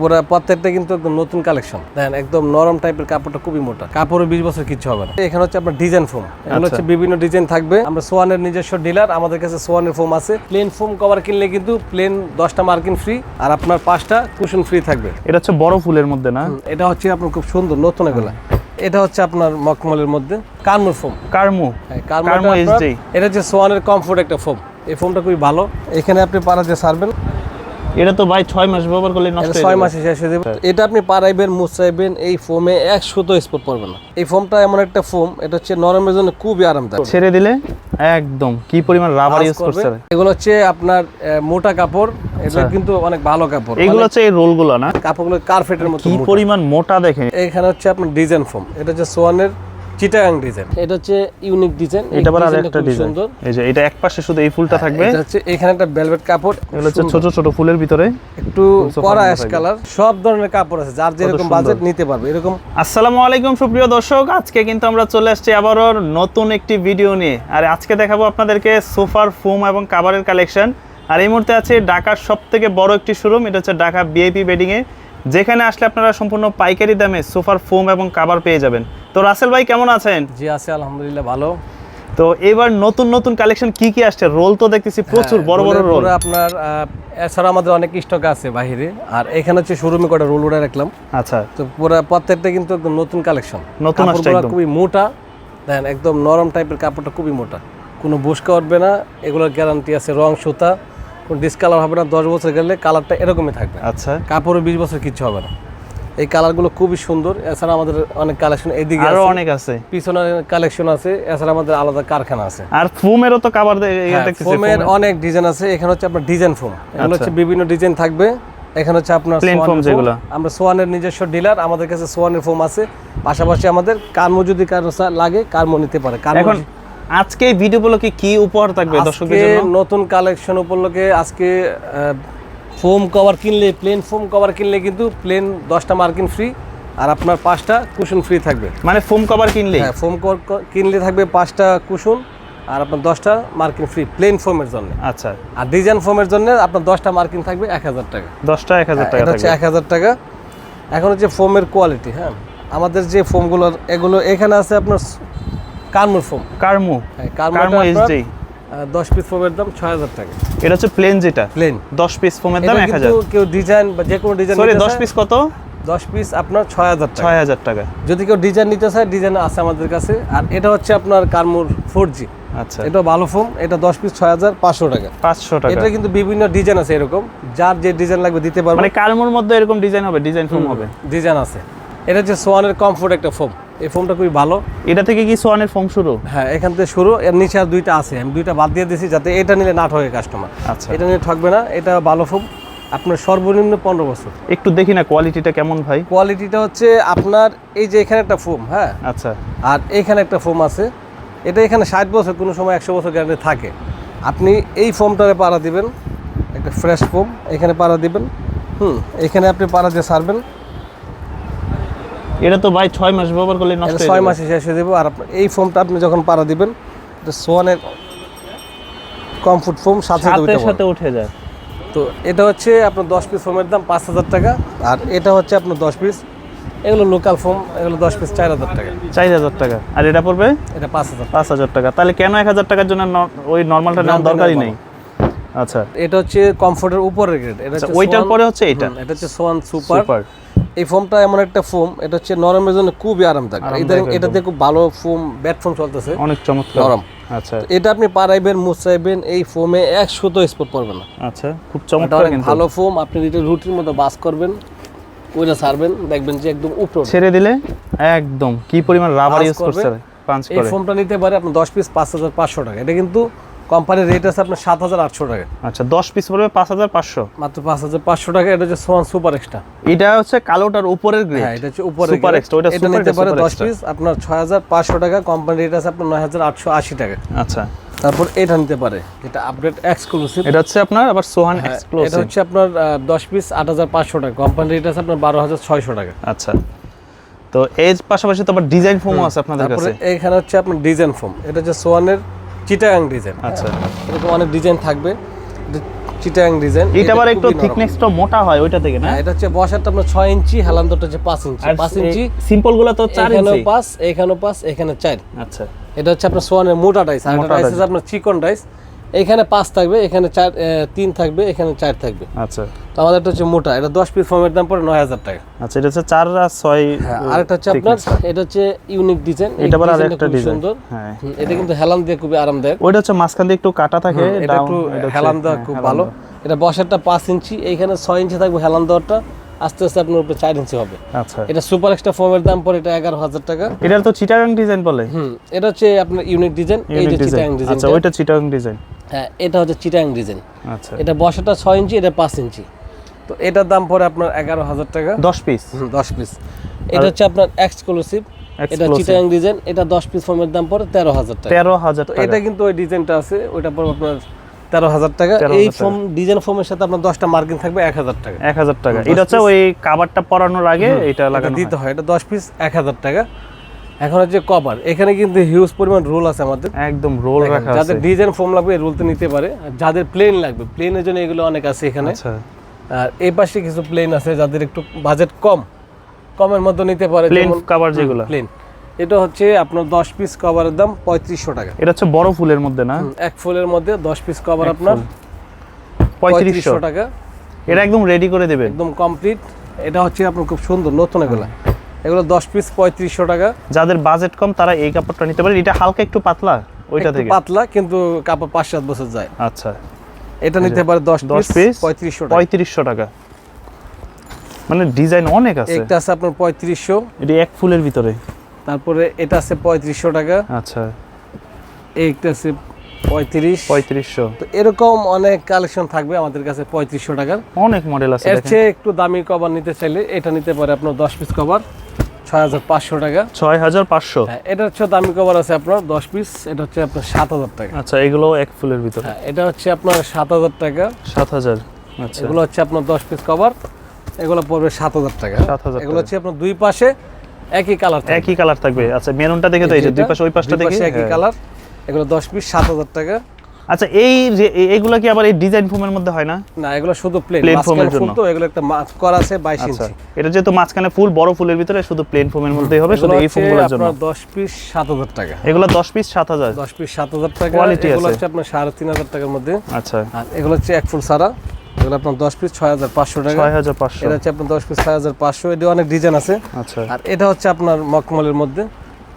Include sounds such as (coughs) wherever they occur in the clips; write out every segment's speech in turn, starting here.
পুরো প্রত্যেকটা কিন্তু একদম নতুন কালেকশন দেখেন একদম নরম টাইপের কাপড়টা খুবই মোটা। কাপড়ে বিশ বছর কিছু হবে না। এখানে হচ্ছে আপনার ডিজাইন ফোম এগুলো হচ্ছে বিভিন্ন ডিজাইন থাকবে। আমরা সোয়ানের নিজস্ব ডিলার আমাদের কাছে সোয়ানের ফোম আছে। প্লেন ফোম কভার কিনলে কিন্তু প্লেন দশটা মার্কিন ফ্রি আর আপনার পাঁচটা কুশন ফ্রি থাকবে। এটা হচ্ছে বড় ফুলের মধ্যে না? এটা হচ্ছে আপনার খুব সুন্দর নতুন এগুলা। এটা হচ্ছে আপনার মকমলের মধ্যে। কানমুর ফোম কার্মু। হ্যাঁ, কার্মো এটা হচ্ছে সোয়ানের কমফোর্ট একটা ফোম এই ফোমটা খুবই ভালো। এখানে আপনি পাড়া দিয়ে সারবেন। এটা তো ভাই ছয় মাস ব্যবহার করলে নষ্ট হয়ে ছয় যাবে। মাসে শেষ হয়ে যাবে। এটা আপনি পাড়াইবেন মুছাইবেন এই ফোমে এক সুতো স্পট পড়বে না। এই ফোমটা এমন একটা ফোম এটা হচ্ছে নরমের জন্য খুবই আরামদায়ক। ছেড়ে দিলে একদম কি পরিমাণ রাবার ইউজ করছে। এগুলো হচ্ছে আপনার মোটা কাপড় এগুলো কিন্তু অনেক ভালো কাপড়। আচ্ছা। এগুলো হচ্ছে এই রোলগুলো না? কাপড়গুলো কার্পেটের মতো কি পরিমাণ মোটা দেখেন। এখানে হচ্ছে আপনার ডিজাইন ফোম এটা হচ্ছে সোয়ানের চিটাগাং ডিজাইন। এটা হচ্ছে ইউনিক ডিজাইন এটা আবার আরেকটা ডিজাইন। সুন্দর। এই যে এটা এক পাশে শুধু এই ফুলটা থাকবে। এটা হচ্ছে এখানে একটা ভেলভেট কাপড় এগুলো হচ্ছে ছোট ছোট ফুলের ভিতরে। একটু কড়া অ্যাশ কালার সব ধরনের কাপড় আছে যার যেরকম বাজেট নিতে পারবে এরকম আসসালামু আলাইকুম সুপ্রিয় দর্শক আজকে কিন্তু আমরা চলে আসছি আবারও নতুন একটি ভিডিও নিয়ে। আর আজকে দেখাবো আপনাদেরকে সোফার ফোম এবং কাভারের কালেকশন আর এই মুহূর্তে আছে ঢাকার সব থেকে বড় একটি শোরুম এটা হচ্ছে ঢাকা বিআইপি বেডিংয়ে যেখানে আসলে আপনারা সম্পূর্ণ পাইকারি দামে সোফার ফোম এবং কাভার পেয়ে যাবেন। তো রাসেল ভাই কেমন আছেন? জি আছে আলহামদুলিল্লাহ ভালো। তো এবার নতুন নতুন কালেকশন কি কি আসছে? রোল তো দেখতেছি প্রচুর হ্যাঁ, বড় বড় রোল আপনার এছাড়া আমাদের অনেক স্টক আছে বাইরে আর এখানে হচ্ছে শোরুমে কটা রোল উড়ে রাখলাম। আচ্ছা। তো পুরো প্রত্যেকটা কিন্তু একদম নতুন কালেকশন নতুন আসছে একদম। খুবই মোটা। দেখেন একদম নরম টাইপের কাপড়টা খুবই মোটা। কোনো বুসকা উঠবে না এগুলোর গ্যারান্টি আছে রং সুতা। কোনো ডিসকালার হবে না দশ বছর গেলে কালারটা এরকমই থাকবে। আচ্ছা। কাপড়ে বিশ বছর কিচ্ছু হবে না। এই কালারগুলো খুবই সুন্দর। এছাড়া আমাদের অনেক কালেকশন এদিকে আরও অনেক আছে। পিছনে কালেকশন আছে এছাড়া আমাদের আলাদা কারখানা আছে। আর ফোমেরও তো কাভার হ্যাঁ, দেখতেছি ফোমের অনেক ডিজাইন আছে। এখানে হচ্ছে আপনার ডিজাইন ফোম এগুলো আচ্ছা। হচ্ছে বিভিন্ন ডিজাইন থাকবে। এখানে হচ্ছে আপনার যেগুলো। আমরা সোয়ানের নিজস্ব ডিলার আমাদের কাছে সোয়ানের ফোম আছে। পাশাপাশি আমাদের কার্মো যদি কারও লাগে কার্মো নিতে পারে। এখন আজকে ভিডিও গুলো কি উপহার থাকবে দর্শকদের জন্য? নতুন কালেকশন উপলক্ষে আজকে ফোম কভার কিনলে প্লেন ফোম কভার কিনলে কিন্তু প্লেন দশটা মার্কিন ফ্রি আর আপনার পাঁচটা কুশন ফ্রি থাকবে। মানে ফোম কভার কিনলে হ্যাঁ ফোম কভার কিনলে থাকবে পাঁচটা কুশন আর আপনার দশটা মার্কিন ফ্রি প্লেন ফোমের জন্য। আচ্ছা। আর ডিজাইন ফোমের জন্য আপনার দশটা মার্কিন থাকবে এক হাজার টাকা। দশটা এক হাজার টাকা হচ্ছে এক হাজার টাকা। এখন হচ্ছে ফোমের কোয়ালিটি হ্যাঁ। আমাদের যে ফোমগুলো এগুলো এখানে আছে আপনার কার্মুর ফোম। কার্মু। হ্যাঁ কার্মো দশ পিস ফোমের দাম ছয় হাজার টাকা। এটা হচ্ছে প্লেন যেটা? প্লেন দশ পিস ফোমের দাম এক হাজার। কিন্তু কেউ ডিজাইন বা যে কোনো ডিজাইন সরি দশ পিস কত? দশ পিস আপনার ছয় হাজার টাকা। ছয় হাজার টাকা। যদি কেউ ডিজাইন নিতে চায় ডিজাইন আছে আমাদের কাছে। আর এটা হচ্ছে আপনার কার্মুর ফোর জি আচ্ছা। এটা ভালো ফোম এটা দশ পিস ছয় হাজার পাঁচশো টাকা। পাঁচশো টাকা। এটা কিন্তু বিভিন্ন ডিজাইন আছে এরকম। যার যে ডিজাইন লাগবে দিতে পারব। মানে কার্মুর মধ্যে এরকম ডিজাইন হবে ডিজাইন ফোম হবে। ডিজাইন আছে। এটা হচ্ছে সোয়ানের কমফোর্ট একটা ফোম এই ফোমটা খুবই ভালো। এটা থেকে কি সোয়ানের ফোম শুরু? হ্যাঁ এখান থেকে শুরু। এর নিচে আর দুইটা আছে। আমি দুইটা বাদ দিয়ে দিয়েছি যাতে এটা নিলে না ঠকে কাস্টমার আচ্ছা। এটা নিয়ে ঠকবে না। এটা ভালো ফোম আপনার সর্বনিম্ন পনেরো বছর। একটু দেখি না কোয়ালিটিটা কেমন ভাই? কোয়ালিটিটা হচ্ছে আপনার এই যে এখানে একটা ফোম হ্যাঁ? আচ্ছা। আর এখানে একটা ফোম আছে। এটা এখানে ষাট বছর কোনো সময় একশো বছর গ্যারান্টি থাকে। আপনি এই ফোমটারে পাড়া দিবেন। একটা ফ্রেশ ফোম এখানে পাড়া দিবেন। হুম এখানে আপনি পাড়া দিয়ে সারবেন। এটা তো ভাই ছয় মাস ব্যবহার করলে নষ্ট ছয় যাবে। মাসে শেষ হয়ে দেবো আর এই ফোমটা আপনি যখন পাড়া দিবেন এটা সোয়ানের কমফোর্ট ফোম সাথে সাথে উঠে যায়। তো এটা হচ্ছে আপনার দশ পিস ফোমের দাম পাঁচ হাজার টাকা আর এটা হচ্ছে আপনার দশ পিস এগুলো লোকাল ফোম এগুলো দশ পিস চার হাজার টাকা। চার হাজার টাকা। আর এটা পড়বে? এটা পাঁচ হাজার। পাঁচ হাজার টাকা। তাহলে কেন এক হাজার টাকার জন্য ওই নর্মালটা নেওয়ার দরকারই নেই? আচ্ছা। এটা হচ্ছে কমফোর্টের উপরের গ্রেড এটা আচ্ছা, ওইটার পরে হচ্ছে এটা? এটা হচ্ছে সোয়ান সুপার সুপার এই ফোমটা এমন একটা ফোম এটা হচ্ছে নরমের জন্য খুবই আরামদায়ক। এটাতে খুব ভালো ফোম ব্যাট ফোম চলতেছে। অনেক চমৎকার। নরম। আচ্ছা। এটা আপনি পাড়াইবেন মুছাইবেন এই ফোমে এক সুতো স্পট পড়বে না। আচ্ছা খুব চমৎকার কিন্তু। ভালো ফোম আপনি এটা রুটির মতো বাস করবেন ওইটা সারবেন দেখবেন যে একদম উপরে ছেড়ে দিলে একদম কি পরিমাণ রাবার ইউজ করছে। পাঁচ এই করে। ফোমটা নিতে পারে আপনার দশ পিস পাঁচ হাজার পাঁচশো টাকা। এটা কিন্তু কোম্পানির রেট আছে আপনার সাত হাজার আটশো টাকা। আচ্ছা দশ পিস পড়বে পাঁচ হাজার পাঁচশো। মাত্র পাঁচ হাজার পাঁচশো টাকা এটা হচ্ছে সোয়ান সুপার এক্সট্রা এটা হচ্ছে কালোটার উপরের গ্রেড হ্যাঁ এটা হচ্ছে উপরে Super extra, ওইটা এটা super, নিতে পারে দশ পিস আপনার ছয় হাজার পাঁচশো টাকা কোম্পানি রেট আছে আপনার নয় হাজার আটশো আশি টাকা। আচ্ছা। তারপর এটা নিতে পারে এটা আপডেট এক্সক্লুসিভ এটা হচ্ছে আপনার আবার সোহান এক্সক্লুসিভ এটা হচ্ছে আপনার দশ পিস আট হাজার পাঁচশো টাকা। কোম্পানি রেট আছে আপনার বারো হাজার ছয়শো টাকা। আচ্ছা। তো এর পাশাপাশি তো আবার ডিজাইন ফোমও আছে আপনাদের কাছে। এখানে হচ্ছে আপনার ডিজাইন ফোম এটা হচ্ছে সোয়ানের চিটাগাং ডিজাইন। আচ্ছা। এরকম অনেক ডিজাইন থাকবে। চিটাং ডিজাইন। এটা আবার একটু থিকনেসটা মোটা হয় ওইটা থেকে না? হ্যাঁ এটা হচ্ছে বসারটা আপনার 6 ইঞ্চি হেলান্দরটা হচ্ছে 5 ইঞ্চি। আর পাঁচ ইঞ্চি সিম্পলগুলো তো 4 এখানেও এখানে পাঁচ এখানেও পাঁচ এখানে 4 আচ্ছা। এটা হচ্ছে আপনার সোয়ানের মোটা ডাইস আর এটা ডাইস আপনার চিকন ডাইস এখানে পাঁচ থাকবে এখানে চার তিন থাকবে এখানে চার থাকবে। আচ্ছা। তো আমাদেরটা হচ্ছে মোটা এটা দশ পিস ফর্মের দাম পড়ে নয় হাজার টাকা। আচ্ছা এটা হচ্ছে 4 আর 6 হ্যাঁ আরেকটা হচ্ছে আপনার এটা হচ্ছে ইউনিক ডিজাইন এটা আবার আরেকটা ডিজাইন সুন্দর। হ্যাঁ। এটা কিন্তু হেলান দিয়ে খুবই আরামদায়ক। ওইটা হচ্ছে মাঝখান দিয়ে একটু কাটা থাকে এটা একটু হেলান দেওয়া হ্যাঁ, খুব ভালো। এটা বসারটা পাঁচ ইঞ্চি এইখানে ছয় ইঞ্চি থাকবে হেলান দেওয়াটা আস্তে আস্তে আপনার উপরে চার ইঞ্চি হবে। আচ্ছা। এটা সুপার এক্সট্রা ফর্মের দাম পড়ে এটা এগারো হাজার টাকা। এটার তো চিটাগাং ডিজাইন বলে। হুম এটা হচ্ছে আপনার ইউনিক ডিজাইন এই যে ডিজাইন চিটাং ডিজাইন আচ্ছা ওইটা চিটাগাং ডিজাইন হ্যাঁ এটা হচ্ছে চিটাং ডিজাইন আচ্ছা। এটা বসাটা ছয় ইঞ্চি এটা পাঁচ ইঞ্চি তো এটার দাম পড়ে আপনার এগারো হাজার টাকা। 10 পিস হুম, দশ পিস এটা হচ্ছে আপনার এক্সক্লুসিভ এটা। চিটাং ডিজাইন এটা দশ পিস ফর্মের দাম পড়ে তেরো হাজার টাকা। 13000 তো টাকা। এটা কিন্তু ওই ডিজাইনটা আছে ওইটা পড়বে আপনার তেরো হাজার টাকা। এই। ফর্ম ডিজাইন ফর্মের সাথে আপনার দশটা মার্কিং থাকবে এক হাজার টাকা। 1000 টাকা। এটা হচ্ছে ওই কাভারটা পরানোর আগে এটা লাগানো দিতে হয়। এটা দশ পিস এক হাজার টাকা। এখন হচ্ছে কভার। এখানে কিন্তু হিউজ পরিমাণ রোল আছে আমাদের। একদম রোল রাখা আছে। যাদের ডিজাইন ফর্ম লাগবে এই রোলতে নিতে পারে। যাদের প্লেন লাগবে প্লেনের জন্য এগুলো অনেক আছে এখানে। আচ্ছা। আর এই পাশে কিছু প্লেন আছে যাদের একটু বাজেট কম। কমের মধ্যে নিতে পারে প্লেন কভার যেগুলো। প্লেন এটা হচ্ছে আপনার দশ পিস কভারের দাম পঁয়ত্রিশশো টাকা। এটা হচ্ছে বড় ফুলের মধ্যে না? এক ফুলের মধ্যে দশ পিস কভার আপনার। পঁয়ত্রিশশো। 3500 টাকা। এটা একদম রেডি করে দেবেন একদম কমপ্লিট এটা হচ্ছে আপনার খুব সুন্দর নতুন এগুলো। এগুলো দশ পিস পঁয়ত্রিশশো টাকা। যাদের বাজেট কম তারা এই কাপড়টা নিতে পারে। এটা হালকা একটু পাতলা ওইটা থেকে। পাতলা কিন্তু কাপড় পাঁচ সাত বছর যায়। আচ্ছা। এটা নিতে পারে দশ 10 পিস পঁয়ত্রিশশো টাকা। পঁয়ত্রিশশো টাকা। মানে ডিজাইন অনেক আছে। একটা আছে আপনার পঁয়ত্রিশশো। এটি এক ফুলের ভিতরে। তারপরে এটা আছে পঁয়ত্রিশশো টাকা। আচ্ছা। একটা আছে পঁয়ত্রিশ। পঁয়ত্রিশশো। তো এরকম অনেক কালেকশন থাকবে আমাদের কাছে পঁয়ত্রিশশো টাকার। অনেক মডেল আছে এর চেয়ে একটু দামি কভার নিতে চাইলে এটা নিতে পারে আপনার দশ পিস কভার ছয় হাজার পাঁচশো টাকা। ছয় হাজার পাঁচশো? হ্যাঁ এটা হচ্ছে দামি কভার আছে আপনার দশ পিস এটা হচ্ছে আপনার সাত হাজার টাকা। আচ্ছা এগুলো এক ফুলের ভিতরে? হ্যাঁ এটা হচ্ছে আপনার সাত হাজার টাকা। সাত হাজার আচ্ছা। এগুলো হচ্ছে আপনার দশ পিস কভার এগুলো পড়বে সাত হাজার টাকা। 7,000 এগুলো হচ্ছে আপনার দুই পাশে একই কালার একই কালার থাকবে। আচ্ছা মেরুনটা দেখে তো এই যে দুই পাশে ওই পাশটা দেখি? একই হ্যাঁ। কালার এগুলো দশ পিস সাত হাজার টাকা। আচ্ছা এই এগুলা কি আবার এই ডিজাইন ফোমের মধ্যে হয় না? না এগুলো শুধু প্লেন প্লেন ফুল জন্য। তো এগুলো একটা মাছ করা আছে বাইশ আচ্ছা ইঞ্চি। এটা যেহেতু মাঝখানে ফুল বড় ফুলের ভিতরে শুধু প্লেন ফোমের মধ্যেই হবে শুধু এই ফোমগুলোর জন্য আপনার দশ পিস সাত হাজার টাকা। এগুলো দশ পিস সাত হাজার। দশ পিস সাত হাজার টাকা। Quality এগুলো হচ্ছে আপনার সাড়ে তিন হাজার টাকার মধ্যে। আচ্ছা। আর এগুলো হচ্ছে এক ফুল সারা এগুলো আপনার দশ পিস ছয় হাজার পাঁচশো টাকা। ছয় হাজার পাঁচশো। এটা হচ্ছে আপনার দশ পিস ছয় হাজার পাঁচশো। এটা অনেক ডিজাইন আছে। আচ্ছা। আর এটা হচ্ছে আপনার মকমলের মধ্যে।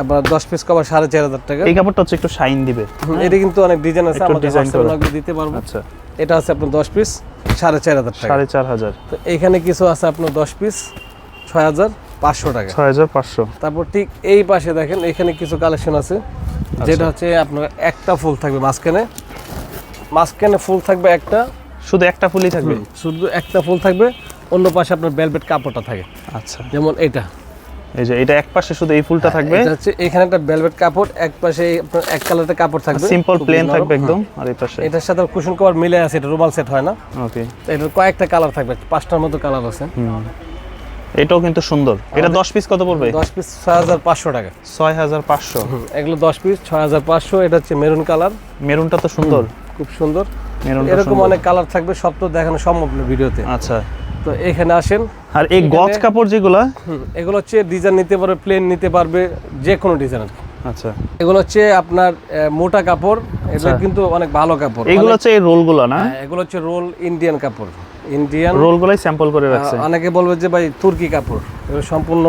আবার দশ পিস কভার সাড়ে চার হাজার টাকা। এই কাপড়টা হচ্ছে একটু শাইন দিবে। এটা কিন্তু অনেক ডিজাইন আছে। আমাদের হোয়াটসঅ্যাপে দিতে পারব। আচ্ছা। এটা আছে আপনার দশ পিস সাড়ে চার হাজার টাকা। সাড়ে চার হাজার তো এইখানে কিছু আছে আপনার দশ পিস ছয় হাজার পাঁচশো টাকা। ছয় হাজার পাঁচশো। তারপর ঠিক এই পাশে দেখেন এখানে কিছু কালেকশন আছে। যেটা হচ্ছে আপনার একটা ফুল থাকবে মাঝখানে। মাঝখানে ফুল থাকবে একটা। শুধু একটা ফুলই থাকবে? শুধু একটা ফুল থাকবে অন্য পাশে আপনার বেলভেট কাপড়টা থাকে। আচ্ছা। যেমন এটা। এই যে এটা এক পাশে শুধু এই ফুলটা থাকবে? এটা হচ্ছে এখানে একটা বেলভেট কাপড় এক পাশে আপনার এক কালারের কাপড় থাকবে। সিম্পল প্লেন থাকবে একদম হ্যাঁ। আর এই পাশে? এটার সাথে কুশন কভার মিলে আছে এটা রুমাল সেট হয় না। ওকে এটার কয়েকটা কালার থাকবে পাঁচটার মতো কালার আছে। এটাও কিন্তু সুন্দর। এটা দশ পিস কত পড়বে? দশ পিস ছয় হাজার পাঁচশো টাকা। ছয় হাজার পাঁচশো। এগুলো দশ পিস ছয় হাজার পাঁচশো এটা হচ্ছে মেরুন কালার মেরুনটা তো সুন্দর। খুব সুন্দর। এরকম অনেক কালার থাকবে সব তো দেখানো সম্ভব না ভিডিওতে। আচ্ছা। তো এখানে আসেন। আর এই গজ কাপড় যেগুলো? এগুলো হচ্ছে ডিজাইন নিতে পারবে প্লেন নিতে পারবে যে কোনো ডিজাইন আর আচ্ছা। এগুলো হচ্ছে আপনার মোটা কাপড় এগুলো আচ্ছা। কিন্তু অনেক ভালো কাপড়। এগুলো হচ্ছে এই রোলগুলো না? হ্যাঁ, এগুলো হচ্ছে রোল ইন্ডিয়ান কাপড়। ইন্ডিয়ান রোলগুলাই স্যাম্পল করে রাখছে। অনেকে বলবে যে ভাই তুর্কি কাপড় এগুলো সম্পূর্ণ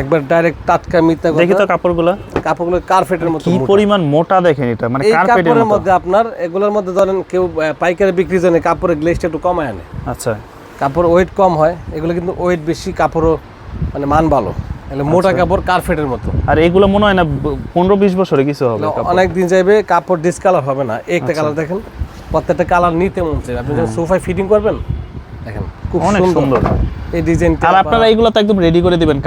একবার ডাইরেক্ট টাটকা মিথ্যা দেখি তো কাপড়গুলো। কাপড়গুলো কার্পেটের মতো কি পরিমাণ মোটা দেখেন এটা মানে কার্পেটের মধ্যে আপনার এগুলোর মধ্যে ধরেন কেউ পাইকারি বিক্রির জন্য কাপড়ের গ্লেজটা একটু কমায় আনে। আচ্ছা। কাপড় ওয়েট কম হয় এগুলো কিন্তু ওয়েট বেশি কাপড়ও মানে মান ভালো। এগুলো মোটা আচ্ছা। কাপড় কার্পেটের মতো? আর এগুলো মনে হয় না পনেরো বিশ বছরে কিছু হবে অনেক দিন যাইবে কাপড় ডিসকালার হবে না। একটা আচ্ছা। কালার দেখেন প্রত্যেকটা কালার নিতে মন চাই আপনি যখন সোফায় ফিটিং করবেন খুব সুন্দর। এই ডিজাইনটা আর আপনারা এইগুলো তো একদম রেডি করে দিবেন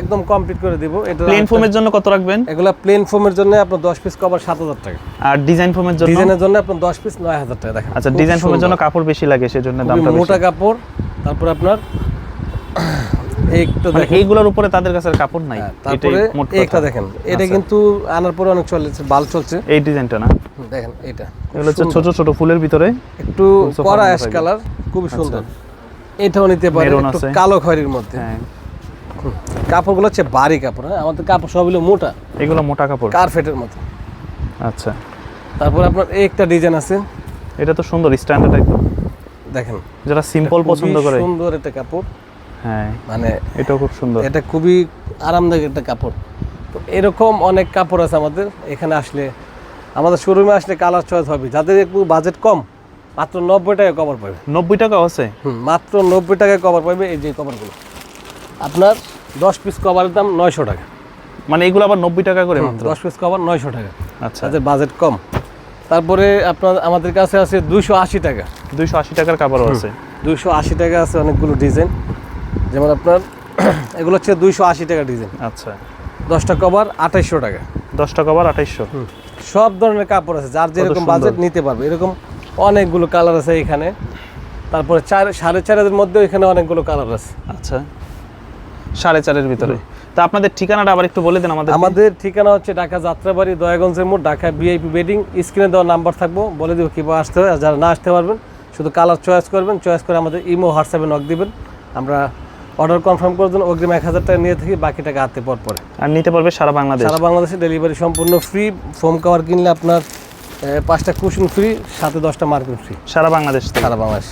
একদম কমপ্লিট করে দিব। এটা প্লেন ফোমের জন্য কত রাখবেন? এগুলা প্লেন ফোমের জন্য আপনার দশ পিস কভার সাত হাজার টাকা। আর ডিজাইন ফোমের জন্য? ডিজাইনের জন্য আপনার দশ পিস নয় হাজার টাকা দেখেন। আচ্ছা ডিজাইন ফোমের জন্য কাপড় বেশি লাগে সেজন্য দামটা মোটা কাপড়। তারপর আপনার (coughs) একটা মানে দেখেন। এইগুলোর উপরে তাদের কাছে কাপড় নাই। হ্যাঁ, তারপরে একটা দেখেন। এটা আচ্ছা। কিন্তু আনার পরে অনেক চলেছে বাল চলছে। এই ডিজাইনটা না? দেখেন এটা এগুলো হচ্ছে ছোট ছোট ফুলের ভিতরে। একটু অ্যাশ কালার খুবই সুন্দর। এটাও নিতে পারে একটু কালো খয়েরির মধ্যে। হ্যাঁ। কাপড়গুলো হচ্ছে ভারী কাপড় হ্যাঁ? আমাদের কাপড় সব হলো মোটা। এগুলো মোটা কাপড়। কার্পেটের মতো। আচ্ছা। তারপর আপনার একটা ডিজাইন আছে। এটা তো সুন্দর স্ট্যান্ডার্ড একদম। দেখেন। যারা সিম্পল পছন্দ করে। সুন্দর একটা কাপড়। হ্যাঁ। মানে এটাও খুব সুন্দর। এটা খুবই আরামদায়ক একটা কাপড়। তো এরকম অনেক কাপড় আছে আমাদের। এখানে আসলে আমাদের শোরুমে আসলে কালার চয়েস হবে। যাদের একটু বাজেট কম মাত্র নব্বই টাকায় কভার পাবে। নব্বই টাকা আছে? মাত্র নব্বই টাকায় কভার পাবে এই যে কভারগুলো আপনার দশ পিস কভারের দাম নয়শো টাকা। মানে এগুলো আবার নব্বই টাকা করে মাত্র? দশ পিস কভার নয়শো টাকা। আচ্ছা। তাদের বাজেট কম। তারপরে আপনার আমাদের কাছে আছে দুইশো আশি টাকা। দুইশো আশি টাকার কাপড়ও আছে। দুইশো আশি টাকা আছে অনেকগুলো ডিজাইন যেমন আপনার (clears throat) এগুলো হচ্ছে দুইশো আশি টাকা ডিজাইন আচ্ছা। দশটা কভার আঠাইশশো টাকা। দশটা কভার আঠাইশশো। সব ধরনের কাপড় আছে যার যেরকম বাজেট নিতে পারবে। এরকম অনেকগুলো কালার আছে এখানে। তারপরে চার সাড়ে চার চারের মধ্যে এখানে অনেকগুলো কালার আছে। আচ্ছা। সাড়ে চারের ভিতরে। তা আপনাদের ঠিকানাটা আবার একটু বলে দেন আমাদের আমাদের ঠিকানা হচ্ছে ঢাকা যাত্রাবাড়ি দয়াগঞ্জের মোড় ঢাকা বিআইপি বেডিং। স্ক্রিনে দেওয়া নাম্বার থাকব বলে দেবো কীভাবে আসতে হয়। আর যারা না আসতে পারবেন শুধু কালার চয়েস করবেন চয়েস করে আমাদের ইমো হোয়াটসঅ্যাপে নক দিবেন। আমরা অর্ডার কনফার্ম করার জন্য অগ্রিম এক হাজার টাকা নিয়ে থাকি বাকি টাকা হাতে পর পরে। আর নিতে পারবে সারা বাংলাদেশ। সারা বাংলাদেশে ডেলিভারি সম্পূর্ণ ফ্রি ফোম কাভার কিনলে আপনার পাঁচটা কুশন ফ্রি সাথে দশটা মার্কিন ফ্রি সারা বাংলাদেশ সারা বাংলাদেশ।